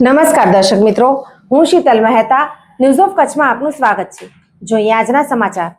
નમસ્કાર દર્શક મિત્રો, હું શીતલ મહેતા ન્યૂઝ ઓફ કચ્છમાં આપનું સ્વાગત છે. જોઈએ આજના સમાચાર.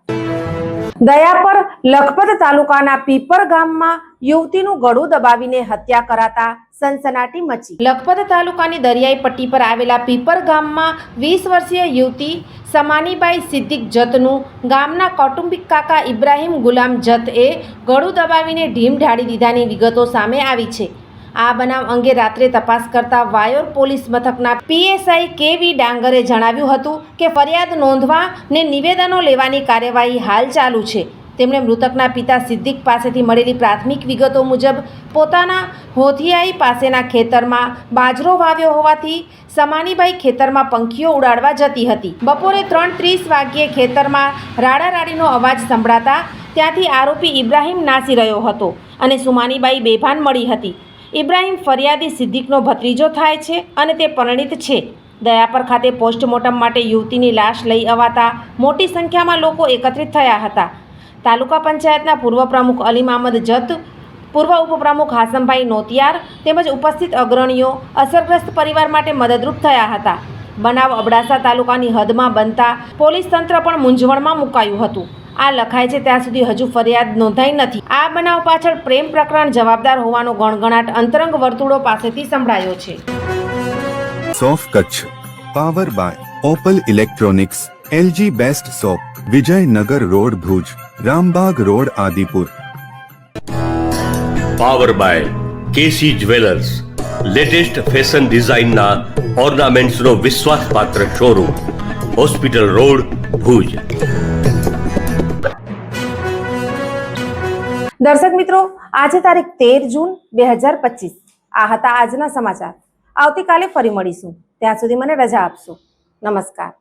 દયા પર લખપત તાલુકાના પીપર ગામમાં યુવતીનું ગળું દબાવીને હત્યા કરાતા સનસનાટી મચી. લખપત તાલુકાની દરિયાઈ પટ્ટી પર આવેલા પીપર ગામમાં વીસ વર્ષીય યુવતી સમાનીબાઈ સિદ્દીક જતનું ગામના કૌટુંબિક કાકા ઇબ્રાહિમ ગુલામ જતએ ગળું દબાવીને ઢીમ ઢાળી દીધાની વિગતો સામે આવી છે. આ બનાવ અંગે રાત્રે તપાસ કરતા વાયોર પોલીસ મથકના પીએસઆઈ કે વી ડાંગરે જણાવ્યું હતું કે ફરિયાદ નોંધવા ને નિવેદનો લેવાની કાર્યવાહી હાલ ચાલુ છે. તેમણે મૃતકના પિતા સિદ્દીક પાસેથી મળેલી પ્રાથમિક વિગતો મુજબ પોતાના હોથિયાઈ પાસેના ખેતરમાં બાજરો વાવ્યો હોવાથી સમાનીબાઈ ખેતરમાં પંખીઓ ઉડાડવા જતી હતી. બપોરે ત્રણ ત્રીસ વાગ્યે ખેતરમાં રાડારાડીનો અવાજ સંભળાતા ત્યાંથી આરોપી ઇબ્રાહીમ નાસી રહ્યો હતો અને સુમાનીબાઈ બેભાન મળી હતી. ઇબ્રાહિમ ફરિયાદી સિદ્દીકનો ભત્રીજો થાય છે અને તે પરિણિત છે. દયાપર ખાતે પોસ્ટમોર્ટમ માટે યુવતીની લાશ લઈ અવાતા મોટી સંખ્યામાં લોકો એકત્રિત થયા હતા. તાલુકા પંચાયતના પૂર્વ પ્રમુખ અલીમ અહમદ જત, પૂર્વ ઉપપ્રમુખ હાસમભાઈ નોતિયાર તેમજ ઉપસ્થિત અગ્રણીઓ અસરગ્રસ્ત પરિવાર માટે મદદરૂપ થયા હતા. બનાવ અબડાસા તાલુકાની હદમાં બનતા પોલીસ તંત્ર પણ મૂંઝવણમાં મુકાયું હતું. આ લખાય છે ત્યાં સુધી હજુ ફરિયાદ નોંધાઈ નથી. આ બનાવ પાછળ પ્રેમ પ્રકરણ જવાબદાર હોવાનો ગણગણાટ અંતરંગ વર્તુળો પાસેથી સંભળાયો છે. સોફ Kutch. Power by Opal electronics LG best shop Vijaynagar road Bhuj Rambag road Adipur. Power by KC jewellers latest fashion ડિઝાઇનના ઓર્નામેન્ટ્સનો વિશ્વાસપાત્ર શોરૂમ હોસ્પિટલ રોડ ભુજ. દર્શક મિત્રો, આજે તારીખ તેર જૂન બે હજાર પચીસ. આ હતા આજના સમાચાર. આવતીકાલે ફરી મળીશું. ત્યાં સુધી મને રજા આપશો. નમસ્કાર.